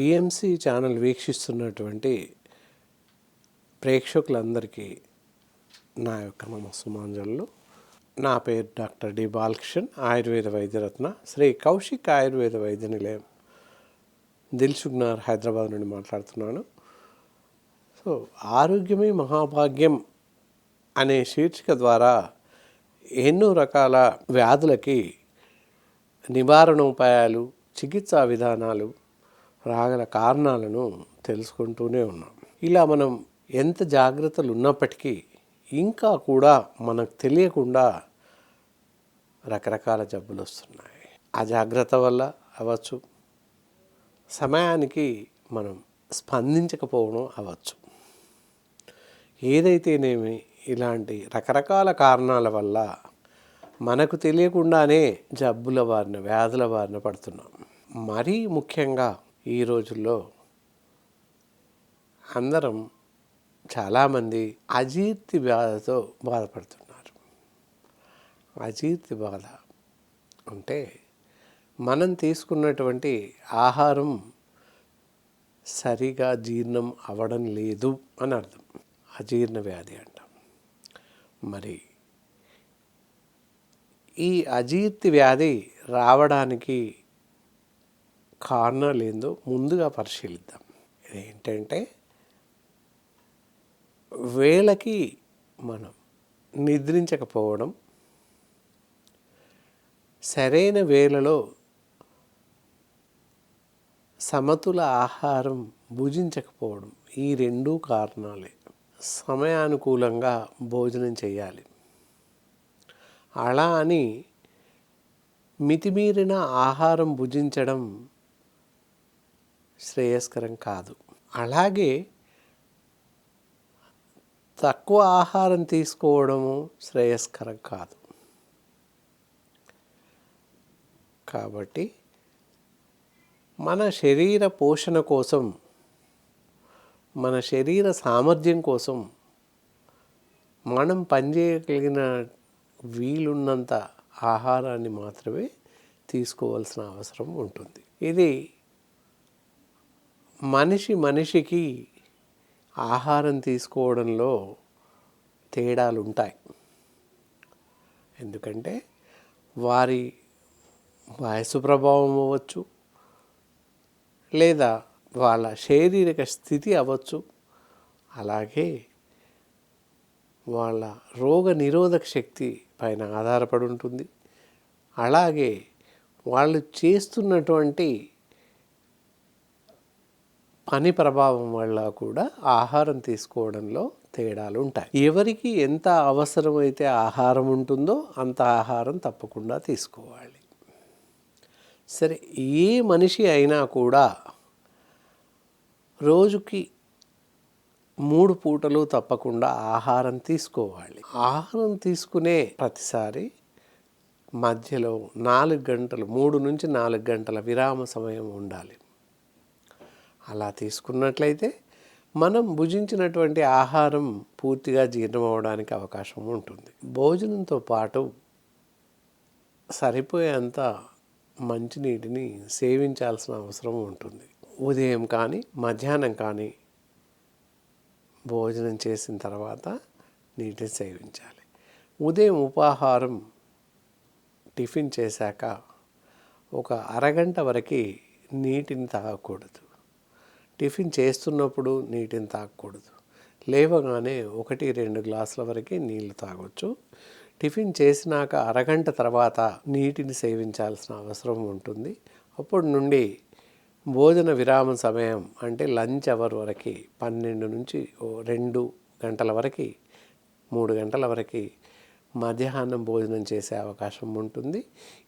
PMC channel వీక్షిస్తున్నటువంటి ప్రేక్షకులందరికీ నా యొక్క నమస్సుమాంజలు. నా పేరు డాక్టర్ డి బాలకృష్ణన్ ఆయుర్వేద వైద్యరత్న. శ్రీ కౌశిక్ ఆయుర్వేద వైద్య నిలయం దిల్సుగ్నార్ హైదరాబాద్ నుండి మాట్లాడుతున్నాను. సో ఆరోగ్యమే మహాభాగ్యం అనే శీర్షిక ద్వారా ఎన్నో రకాల వ్యాధులకి నివారణ ఉపాయాలు చికిత్సా విధానాలు రాగల కారణాలను తెలుసుకుంటూనే ఉన్నాం. ఇలా మనం ఎంత జాగ్రత్తలు ఉన్నప్పటికీ ఇంకా కూడా మనకు తెలియకుండా రకరకాల జబ్బులు వస్తున్నాయి. ఆ జాగ్రత్త వల్ల అవ్వచ్చు. సమయానికి మనం స్పందించకపోవడం అవ్వచ్చు. ఏదైతేనేమి ఇలాంటి రకరకాల కారణాల వల్ల మనకు తెలియకుండానే జబ్బుల బారిన వ్యాధుల బారిన పడుతున్నాం. మరీ ముఖ్యంగా ఈ రోజుల్లో అందరం చాలామంది అజీర్తి బాధతో బాధపడుతున్నారు. అజీర్తి బాధ అంటే మనం తీసుకున్నటువంటి ఆహారం సరిగా జీర్ణం అవ్వడం లేదు అని అర్థం. అజీర్ణ వ్యాధి అంటాం. మరి ఈ అజీర్తి వ్యాధి రావడానికి కారణాలు ఏందో ముందుగా పరిశీలిద్దాం. ఏంటంటే వేళకి మనం నిద్రించకపోవడం సరైన వేళలో సమతుల ఆహారం భుజించకపోవడం ఈ రెండు కారణాలే. సమయానుకూలంగా భోజనం చేయాలి. అలా అని మితిమీరిన ఆహారం భుజించడం శ్రేయస్కరం కాదు. అలాగే తక్కువ ఆహారం తీసుకోవడము శ్రేయస్కరం కాదు. కాబట్టి మన శరీర పోషణ కోసం మన శరీర సామర్థ్యం కోసం మనం పనిచేయగలిగిన వీలున్నంత ఆహారాన్ని మాత్రమే తీసుకోవాల్సిన అవసరం ఉంటుంది. ఇది మనిషి మనిషికి ఆహారం తీసుకోవడంలో తేడాలు ఉంటాయి ఎందుకంటే వారి వయసు ప్రభావం అవ్వచ్చు లేదా వాళ్ళ శారీరక స్థితి అవ్వచ్చు అలాగే వాళ్ళ రోగ నిరోధక శక్తి పైన ఆధారపడి ఉంటుంది అలాగే వాళ్ళు చేస్తున్నటువంటి పని ప్రభావం వల్ల కూడా ఆహారం తీసుకోవడంలో తేడాలు ఉంటాయి. ఎవరికి ఎంత అవసరమైతే ఆహారం ఉంటుందో అంత ఆహారం తప్పకుండా తీసుకోవాలి. సరే ఏ మనిషి అయినా కూడా రోజుకి మూడు పూటలు తప్పకుండా ఆహారం తీసుకోవాలి. ఆహారం తీసుకునే ప్రతిసారి మధ్యలో నాలుగు గంటలు మూడు నుంచి నాలుగు గంటల విరామ సమయం ఉండాలి. అలా తీసుకున్నట్లయితే మనం భుజించినటువంటి ఆహారం పూర్తిగా జీర్ణం అవ్వడానికి అవకాశం ఉంటుంది. భోజనంతో పాటు సరిపోయేంత మంచినీటిని సేవించాల్సిన అవసరం ఉంటుంది. ఉదయం కానీ మధ్యాహ్నం కానీ భోజనం చేసిన తర్వాత నీటిని సేవించాలి. ఉదయం ఉపాహారం టిఫిన్ చేశాక ఒక అరగంట వరకు నీటిని తాగకూడదు. టిఫిన్ చేస్తున్నప్పుడు నీటిని తాగకూడదు. లేవగానే ఒకటి రెండు గ్లాసుల వరకు నీళ్ళు తాగొచ్చు. టిఫిన్ చేసినాక అరగంట తర్వాత నీటిని సేవించాల్సిన అవసరం ఉంటుంది. అప్పటి నుండి భోజన విరామ సమయం అంటే లంచ్ అవర్ వరకు పన్నెండు నుంచి రెండు గంటల వరకు మూడు గంటల వరకు మధ్యాహ్నం భోజనం చేసే అవకాశం ఉంటుంది.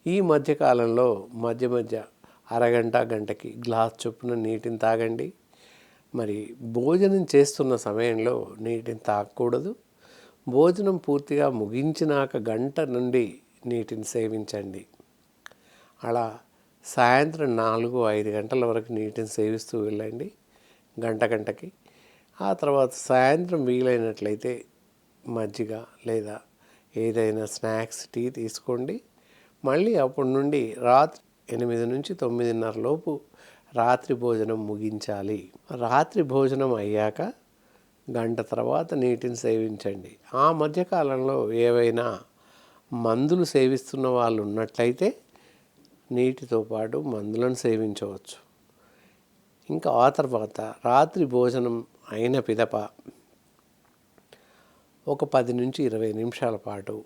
ఈ మధ్యకాలంలో మధ్య మధ్య అరగంట గంటకి గ్లాస్ చొప్పున నీటిని తాగండి. మరి భోజనం చేస్తున్న సమయంలో నీటిని తాగకూడదు భోజనం పూర్తిగా ముగించినాక గంట నుండి నీటిని సేవించండి. అలా సాయంత్రం నాలుగు ఐదు గంటల వరకు నీటిని సేవిస్తూ వెళ్ళండి గంట గంటకి. ఆ తర్వాత సాయంత్రం వీలైనట్లయితే మజ్జిగ లేదా ఏదైనా స్నాక్స్ టీ తీసుకోండి. మళ్ళీ అప్పటి నుండి రాత్రి ఎనిమిది నుంచి తొమ్మిదిన్నర లోపు రాత్రి భోజనం ముగించాలి. రాత్రి భోజనం అయ్యాక గంట తర్వాత నీటిని సేవించండి. ఆ మధ్యకాలంలో ఏవైనా మందులు సేవిస్తున్న వాళ్ళు ఉన్నట్లయితే నీటితో పాటు మందులను సేవించవచ్చు. ఇంకా ఆ తర్వాత రాత్రి భోజనం అయిన పిదప ఒక పది నుంచి ఇరవై నిమిషాల పాటు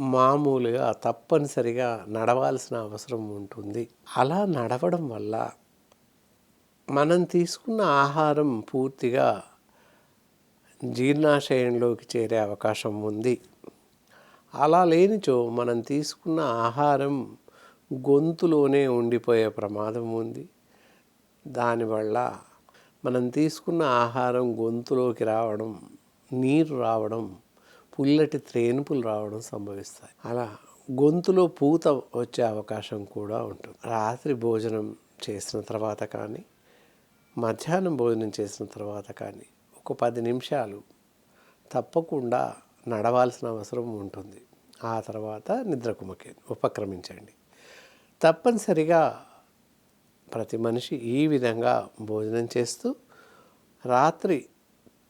మామూలుగా తప్పనిసరిగా నడవాల్సిన అవసరం ఉంటుంది. అలా నడవడం వల్ల మనం తీసుకున్న ఆహారం పూర్తిగా జీర్ణాశయంలోకి చేరే అవకాశం ఉంది. అలా లేనిచో మనం తీసుకున్న ఆహారం గొంతులోనే ఉండిపోయే ప్రమాదం ఉంది. దానివల్ల మనం తీసుకున్న ఆహారం గొంతులోకి రావడం నీరు రావడం పుల్లటి త్రేనుపులు రావడం సంభవిస్తాయి. అలా గొంతులో పూత వచ్చే అవకాశం కూడా ఉంటుంది. రాత్రి భోజనం చేసిన తర్వాత కానీ మధ్యాహ్నం భోజనం చేసిన తర్వాత కానీ ఒక పది నిమిషాలు తప్పకుండా నడవాల్సిన అవసరం ఉంటుంది. ఆ తర్వాత నిద్రకుమకే ఉపక్రమించండి. తప్పనిసరిగా ప్రతి మనిషి ఈ విధంగా భోజనం చేస్తూ రాత్రి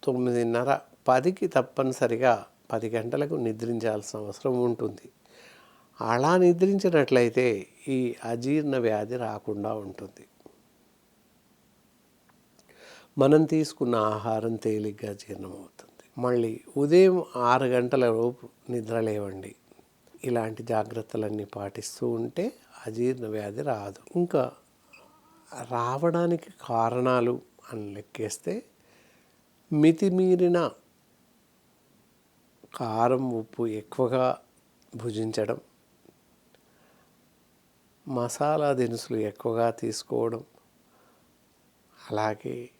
తొమ్మిదిన్నర పదికి తప్పనిసరిగా పది గంటలకు నిద్రించాల్సిన అవసరం ఉంటుంది. అలా నిద్రించినట్లయితే ఈ అజీర్ణ వ్యాధి రాకుండా ఉంటుంది. మనం తీసుకున్న ఆహారం తేలిగ్గా జీర్ణమవుతుంది. మళ్ళీ ఉదయం ఆరు గంటల లోపు నిద్ర లేవండి ఇలాంటి జాగ్రత్తలన్నీ పాటిస్తూ ఉంటే అజీర్ణ వ్యాధి రాదు. ఇంకా రావడానికి కారణాలు అని లెక్కేస్తే మితిమీరిన కారం ఉప్పు ఎక్కువగా భుజించడం మసాలా దినుసులు ఎక్కువగా తీసుకోవడం అలాగే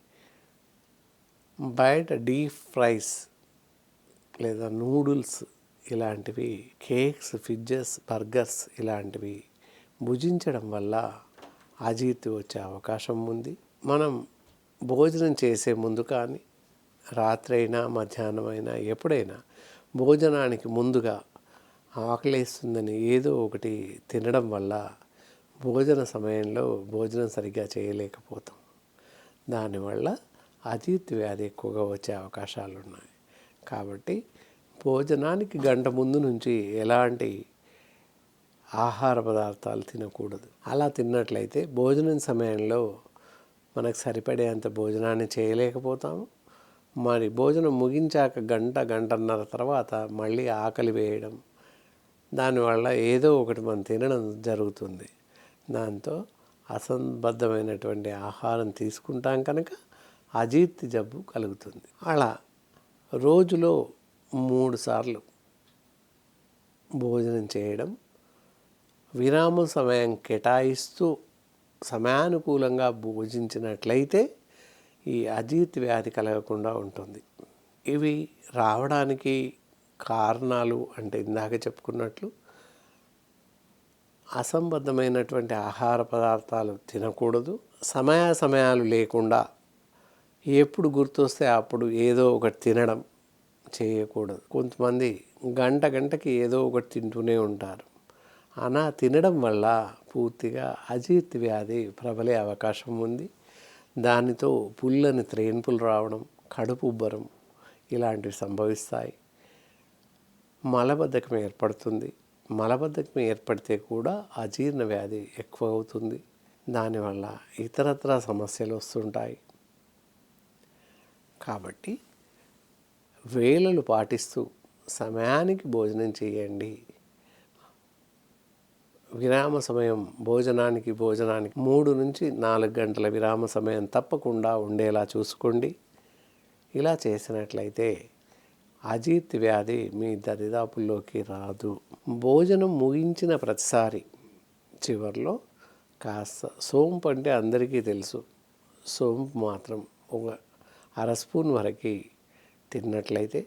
బయట డీప్ ఫ్రైస్ లేదా నూడిల్స్ ఇలాంటివి కేక్స్ ఫిజ్జెస్ బర్గర్స్ ఇలాంటివి భుజించడం వల్ల అజీర్తి వచ్చే అవకాశం ఉంది. మనం భోజనం చేసే ముందు కానీ రాత్రి అయినా మధ్యాహ్నం అయినా ఎప్పుడైనా భోజనానికి ముందుగా ఆకలేస్తుందని ఏదో ఒకటి తినడం వల్ల భోజన సమయంలో భోజనం సరిగ్గా చేయలేకపోతాం. దానివల్ల అజీర్తి వ్యాధి ఎక్కువగా వచ్చే అవకాశాలు ఉన్నాయి కాబట్టి భోజనానికి గంట ముందు నుంచి ఎలాంటి ఆహార పదార్థాలు తినకూడదు. అలా తిన్నట్లయితే భోజనం సమయంలో మనకు సరిపడేంత భోజనాన్ని చేయలేకపోతాము. మరి భోజనం ముగించాక గంట గంటన్నర తర్వాత మళ్ళీ ఆకలి వేయడం. దానివల్ల ఏదో ఒకటి మనం తినడం జరుగుతుంది. దాంతో అసంబద్ధమైనటువంటి ఆహారం తీసుకుంటాం కనుక అజీర్తి జబ్బు కలుగుతుంది. అలా రోజులో మూడు సార్లు భోజనం చేయడం విరామ సమయం కేటాయిస్తూ సమయానుకూలంగా భోజించినట్లయితే ఈ అజీర్తి వ్యాధి కలగకుండా ఉంటుంది. ఇవి రావడానికి కారణాలు అంటే ఇందాక చెప్పుకున్నట్లు అసంబద్ధమైనటువంటి ఆహార పదార్థాలు తినకూడదు. సమయ సమయాలు లేకుండా ఎప్పుడు గుర్తొస్తే అప్పుడు ఏదో ఒకటి తినడం చేయకూడదు. కొంతమంది గంట గంటకి ఏదో ఒకటి తింటూనే ఉంటారు. అలా తినడం వల్ల పూర్తిగా అజీర్తి వ్యాధి ప్రబలే అవకాశం ఉంది. దానితో పుల్లని త్రేన్పులు రావడం కడుపు ఉబ్బరం ఇలాంటివి సంభవిస్తాయి. మలబద్ధకం ఏర్పడుతుంది. మలబద్ధకం ఏర్పడితే కూడా అజీర్ణ వ్యాధి ఎక్కువ అవుతుంది దానివల్ల ఇతరత్ర సమస్యలు వస్తుంటాయి. కాబట్టి వేళలు పాటిస్తూ సమయానికి భోజనం చేయండి. విరామ సమయం భోజనానికి భోజనానికి మూడు నుంచి నాలుగు గంటల విరామ సమయం తప్పకుండా ఉండేలా చూసుకోండి. ఇలా చేసినట్లయితే అజీర్తి వ్యాధి మీ దరిదాపుల్లోకి రాదు. భోజనం ముగించిన ప్రతిసారి చివరిలో కాస్త సోంపు అంటే అందరికీ తెలుసు. సోంపు మాత్రం ఒక అర స్పూన్ వరకు తిన్నట్లయితే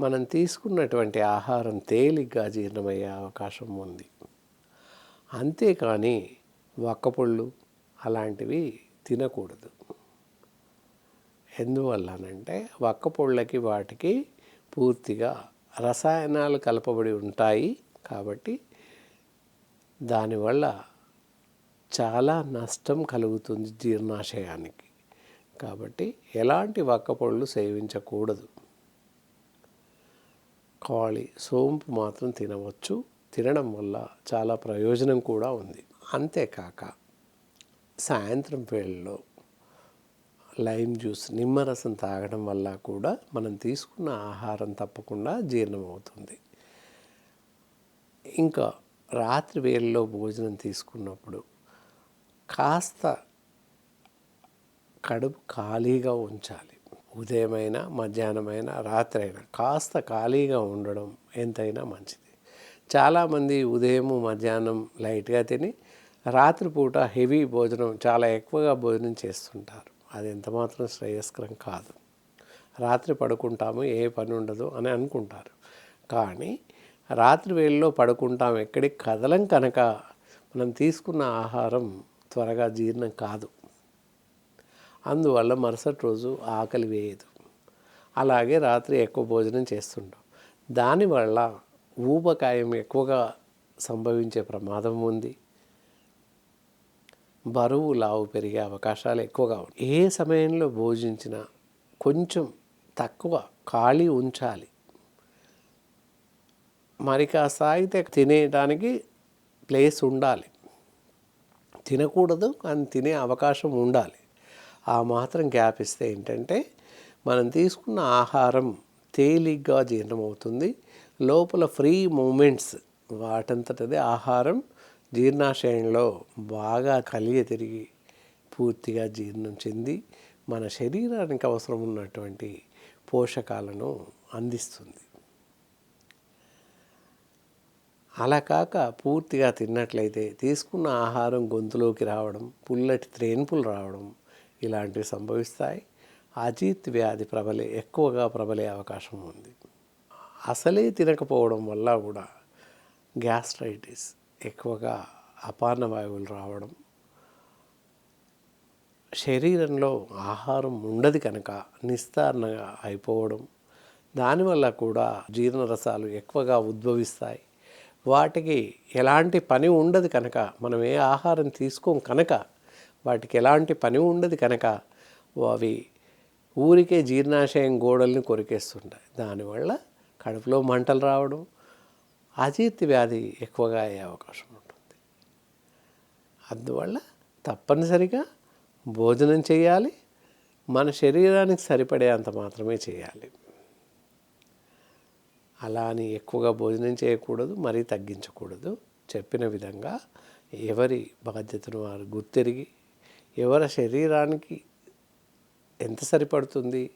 మనం తీసుకున్నటువంటి ఆహారం తేలిగ్గా జీర్ణమయ్యే అవకాశం ఉంది. అంతేకాని వక్కపళ్ళు అలాంటివి తినకూడదు. ఎందువల్లనంటే వక్కపొళ్ళకి వాటికి పూర్తిగా రసాయనాలు కలపబడి ఉంటాయి కాబట్టి దానివల్ల చాలా నష్టం కలుగుతుంది జీర్ణాశయానికి. కాబట్టి ఎలాంటి వక్కపళ్ళు సేవించకూడదు. కాళి సోంపు మాత్రం తినవచ్చు. తినడం వల్ల చాలా ప్రయోజనం కూడా ఉంది. అంతేకాక సాయంత్రం వేళలో లైమ్ జ్యూస్ నిమ్మరసం తాగడం వల్ల కూడా మనం తీసుకున్న ఆహారం తప్పకుండా జీర్ణమవుతుంది. ఇంకా రాత్రి వేళలో భోజనం తీసుకున్నప్పుడు కాస్త కడుపు ఖాళీగా ఉంచాలి. ఉదయమైనా మధ్యాహ్నమైనా రాత్రి అయినా కాస్త ఖాళీగా ఉండడం ఎంతైనా మంచిది. చాలామంది ఉదయం మధ్యాహ్నం లైట్గా తిని రాత్రిపూట హెవీ భోజనం చాలా ఎక్కువగా భోజనం చేస్తుంటారు. అది ఎంతమాత్రం శ్రేయస్కరం కాదు. రాత్రి పడుకుంటాము ఏ పని ఉండదు అని అనుకుంటారు. కానీ రాత్రి వేళలో పడుకుంటాం ఎక్కడికి కదలం కనుక మనం తీసుకున్న ఆహారం త్వరగా జీర్ణం కాదు. అందువల్ల మరుసటి రోజు ఆకలి వేయదు. అలాగే రాత్రి ఎక్కువ భోజనం చేస్తుంటాం. దానివల్ల ఊబకాయం ఎక్కువగా సంభవించే ప్రమాదం ఉంది. బరువు లావు పెరిగే అవకాశాలు ఎక్కువగా ఉంటాయి ఏ సమయంలో భోజించినా కొంచెం తక్కువ ఖాళీ ఉంచాలి. మరి కాస్త అయితే తినేయడానికి ప్లేస్ ఉండాలి. తినకూడదు కానీ తినే అవకాశం ఉండాలి. ఆ మాత్రం గ్యాప్ ఇస్తే ఏంటంటే మనం తీసుకున్న ఆహారం తేలిగ్గా జీర్ణమవుతుంది. లోపల ఫ్రీ మూమెంట్స్ వాటంతటదే ఆహారం జీర్ణాశయంలో బాగా కలియ తిరిగి పూర్తిగా జీర్ణం చెంది మన శరీరానికి అవసరం ఉన్నటువంటి పోషకాలను అందిస్తుంది. అలా కాక పూర్తిగా తిన్నట్లయితే తీసుకున్న ఆహారం గొంతులోకి రావడం పుల్లటి త్రేన్పులు రావడం ఇలాంటివి సంభవిస్తాయి. అజీత్ వ్యాధి ప్రబలే ఎక్కువగా ప్రబలే అవకాశం ఉంది. అసలే తినకపోవడం వల్ల కూడా గ్యాస్ట్రైటిస్ ఎక్కువగా అపాన వాయువులు రావడం శరీరంలో ఆహారం ఉండదు కనుక నిస్తారణగా అయిపోవడం దానివల్ల కూడా జీర్ణరసాలు ఎక్కువగా ఉద్భవిస్తాయి. వాటికి ఎలాంటి పని ఉండదు కనుక మనం ఏ ఆహారం తీసుకోం కనుక వాటికి ఎలాంటి పని ఉండదు కనుక అవి ఊరికే జీర్ణాశయం గోడల్ని కొరికేస్తుంటాయి. దానివల్ల కడుపులో మంటలు రావడం అజీర్తి వ్యాధి ఎక్కువగా అయ్యే అవకాశం ఉంటుంది. అందువల్ల తప్పనిసరిగా భోజనం చేయాలి మన శరీరానికి సరిపడే అంత మాత్రమే చేయాలి. అలా అని ఎక్కువగా భోజనం చేయకూడదు మరీ తగ్గించకూడదు. చెప్పిన విధంగా ఎవరి బాధ్యతను వారు గుర్తెరిగి ఎవరి శరీరానికి ఎంత సరిపడుతుంది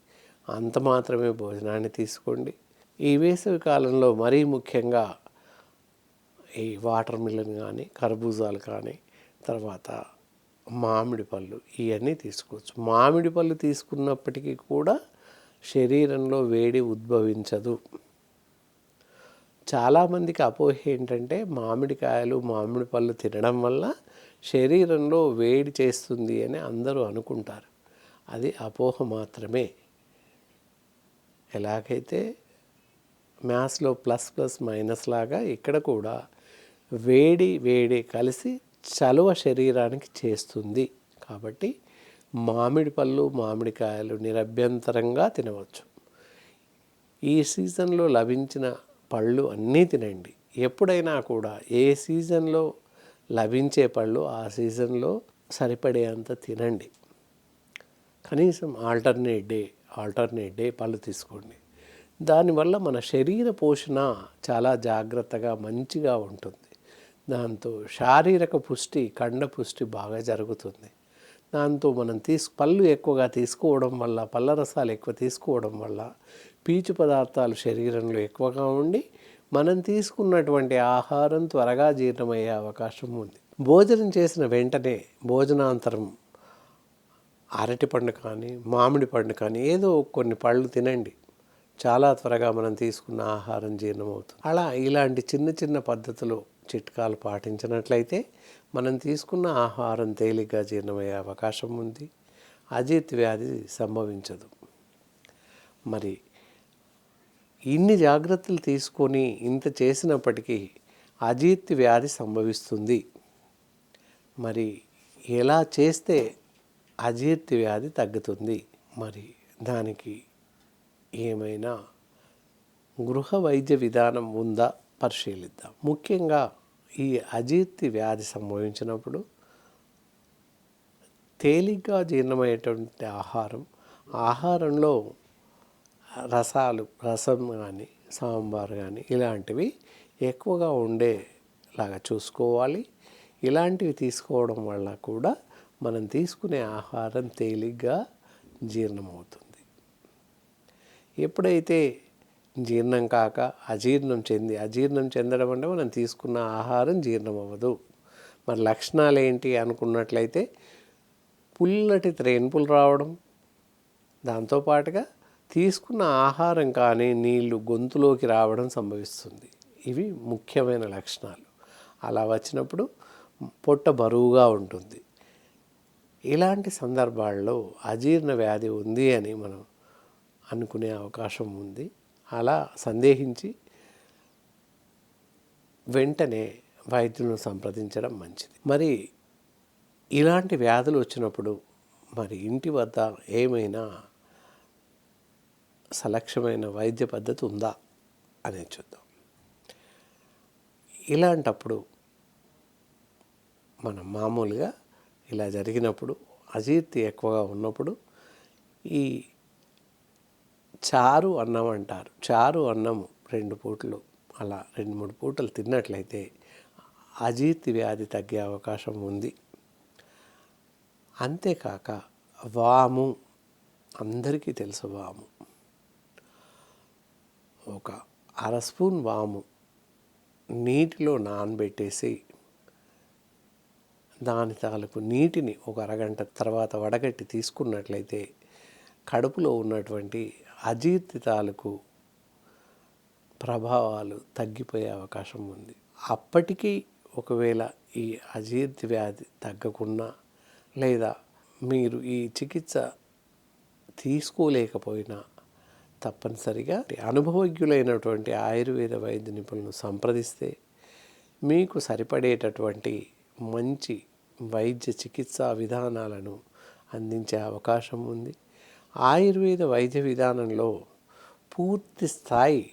అంత మాత్రమే భోజనాన్ని తీసుకోండి. ఈ వేసవి కాలంలో మరీ ముఖ్యంగా ఈ వాటర్ మిలన్ కానీ కర్బూజాలు కానీ తర్వాత మామిడి పళ్ళు ఇవన్నీ తీసుకోవచ్చు. మామిడి పళ్ళు తీసుకున్నప్పటికీ కూడా శరీరంలో వేడి ఉద్భవించదు. చాలామందికి అపోహ ఏంటంటే మామిడికాయలు మామిడి పళ్ళు తినడం వల్ల శరీరంలో వేడి చేస్తుంది అని అందరూ అనుకుంటారు. అది అపోహ మాత్రమే. ఎలాగైతే మ్యాథ్స్లో ప్లస్ ప్లస్ మైనస్ లాగా ఇక్కడ కూడా వేడి వేడి కలిసి చలువ శరీరానికి చేస్తుంది. కాబట్టి మామిడి పళ్ళు మామిడికాయలు నిరభ్యంతరంగా తినవచ్చు. ఈ సీజన్లో లభించిన పళ్ళు అన్నీ తినండి. ఎప్పుడైనా కూడా ఏ సీజన్లో లభించే పళ్ళు ఆ సీజన్లో సరిపడేంత తినండి. కనీసం ఆల్టర్నేట్ డే ఆల్టర్నేట్ డే పళ్ళు తీసుకోండి. దానివల్ల మన శరీర పోషణ చాలా జాగ్రత్తగా మంచిగా ఉంటుంది. దాంతో శారీరక పుష్టి కండ పుష్టి బాగా జరుగుతుంది. దాంతో మనం తీసు పళ్ళు ఎక్కువగా తీసుకోవడం వల్ల పళ్ళ రసాలు ఎక్కువ తీసుకోవడం వల్ల పీచు పదార్థాలు శరీరంలో ఎక్కువగా ఉండి మనం తీసుకున్నటువంటి ఆహారం త్వరగా జీర్ణమయ్యే అవకాశం ఉంది. భోజనం చేసిన వెంటనే భోజనాంతరం అరటి పండు కానీ మామిడి పండు కానీ ఏదో కొన్ని పళ్ళు తినండి. చాలా త్వరగా మనం తీసుకున్న ఆహారం జీర్ణమవుతుంది. అలా ఇలాంటి చిన్న చిన్న పద్ధతులు చిట్కాలు పాటించినట్లయితే మనం తీసుకున్న ఆహారం తేలిగ్గా జీర్ణమయ్యే అవకాశం ఉంది. అజీత్ వ్యాధి సంభవించదు. మరి ఇన్ని జాగ్రత్తలు తీసుకొని ఇంత చేసినప్పటికీ అజీర్తి వ్యాధి సంభవిస్తుంది. మరి ఎలా చేస్తే అజీర్తి వ్యాధి తగ్గుతుంది? మరి దానికి ఏమైనా గృహ వైద్య విధానం ఉందా పరిశీలిద్దాం. ముఖ్యంగా ఈ అజీర్తి వ్యాధి సంభవించినప్పుడు తేలిగ్గా జీర్ణమయ్యేటువంటి ఆహారం ఆహారంలో రసాలు రసం కానీ సాంబార్ కానీ ఇలాంటివి ఎక్కువగా ఉండేలాగా చూసుకోవాలి. ఇలాంటివి తీసుకోవడం వల్ల కూడా మనం తీసుకునే ఆహారం తేలిగ్గా జీర్ణమవుతుంది. ఎప్పుడైతే జీర్ణం కాక అజీర్ణం చెంది అజీర్ణం చెందడం అంటే మనం తీసుకున్న ఆహారం జీర్ణం అవ్వదు. మరి లక్షణాలు ఏంటి అనుకున్నట్లయితే పుల్లటి త్రేన్పులు రావడం దాంతోపాటుగా తీసుకున్న ఆహారం కానీ నీళ్ళు గొంతులోకి రావడం సంభవిస్తుంది. ఇవి ముఖ్యమైన లక్షణాలు. అలా వచ్చినప్పుడు పొట్ట బరువుగా ఉంటుంది. ఇలాంటి సందర్భాల్లో అజీర్ణ వ్యాధి ఉంది అని మనం అనుకునే అవకాశం ఉంది. అలా సందేహించి వెంటనే వైద్యులను సంప్రదించడం మంచిది. మరి ఇలాంటి వ్యాధులు వచ్చినప్పుడు మరి ఇంటి వద్ద ఏమైనా సలక్షమైన వైద్య పద్ధతి ఉందా అనేది చూద్దాం. ఇలాంటప్పుడు మనం మామూలుగా ఇలా జరిగినప్పుడు అజీర్తి ఎక్కువగా ఉన్నప్పుడు ఈ చారు అన్నం అంటారు. చారు అన్నం రెండు పూటలు అలా రెండు మూడు పూటలు తిన్నట్లయితే అజీర్తి వ్యాధి తగ్గే అవకాశం ఉంది. అంతేకాక వాము అందరికీ తెలుసు వాము. ఒక అర స్పూన్ వాము నీటిలో నానబెట్టేసి దాని తాలూకు నీటిని ఒక అరగంట తర్వాత వడగట్టి తీసుకున్నట్లయితే కడుపులో ఉన్నటువంటి అజీర్తి తాలూకు ప్రభావాలు తగ్గిపోయే అవకాశం ఉంది. అప్పటికీ ఒకవేళ ఈ అజీర్తి వ్యాధి తగ్గకుండా లేదా మీరు ఈ చికిత్స తీసుకోలేకపోయినా తప్పనిసరిగా అనుభవజ్ఞులైనటువంటి ఆయుర్వేద వైద్య నిపుణులను సంప్రదిస్తే మీకు సరిపడేటటువంటి మంచి వైద్య చికిత్సా విధానాలను అందించే అవకాశం ఉంది. ఆయుర్వేద వైద్య విధానంలో పూర్తి స్థాయి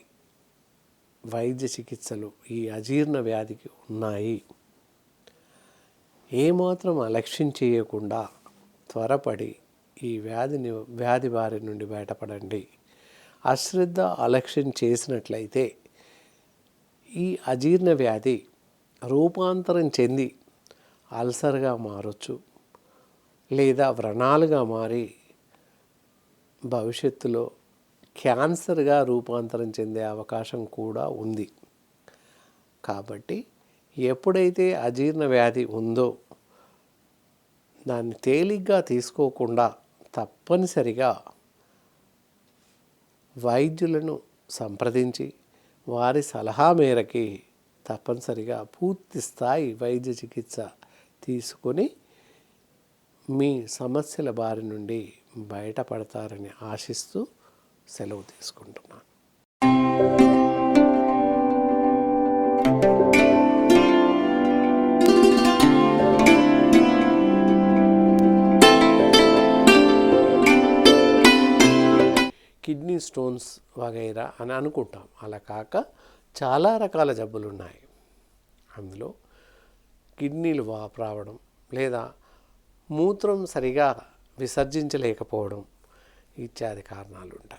వైద్య చికిత్సలు ఈ అజీర్ణ వ్యాధికి ఉన్నాయి. ఏమాత్రం అలక్ష్యం చేయకుండా త్వరపడి ఈ వ్యాధిని వ్యాధి బారి నుండి బయటపడండి. అశ్రద్ధ అలక్ష్యం చేసినట్లయితే ఈ అజీర్ణ వ్యాధి రూపాంతరం చెంది అల్సర్గా మారొచ్చు లేదా వ్రణాలుగా మారి భవిష్యత్తులో క్యాన్సర్గా రూపాంతరం చెందే అవకాశం కూడా ఉంది. కాబట్టి ఎప్పుడైతే అజీర్ణ వ్యాధి ఉందో దాన్ని తేలిగ్గా తీసుకోకుండా తప్పనిసరిగా వైద్యులను సంప్రదించి వారి సలహా మేరకి తప్పనిసరిగా పూర్తి స్థాయి వైద్య చికిత్స తీసుకొని మీ సమస్యల బారి నుండి బయటపడతారని ఆశిస్తూ సెలవు తీసుకుంటున్నాను. కిడ్నీ స్టోన్స్ వగైరా అని అనుకుంటాం. అలా కాక చాలా రకాల జబ్బులు ఉన్నాయి అందులో కిడ్నీలు వాపు రావడం లేదా మూత్రం సరిగా విసర్జించలేకపోవడం ఇత్యాది కారణాలు ఉంటాయి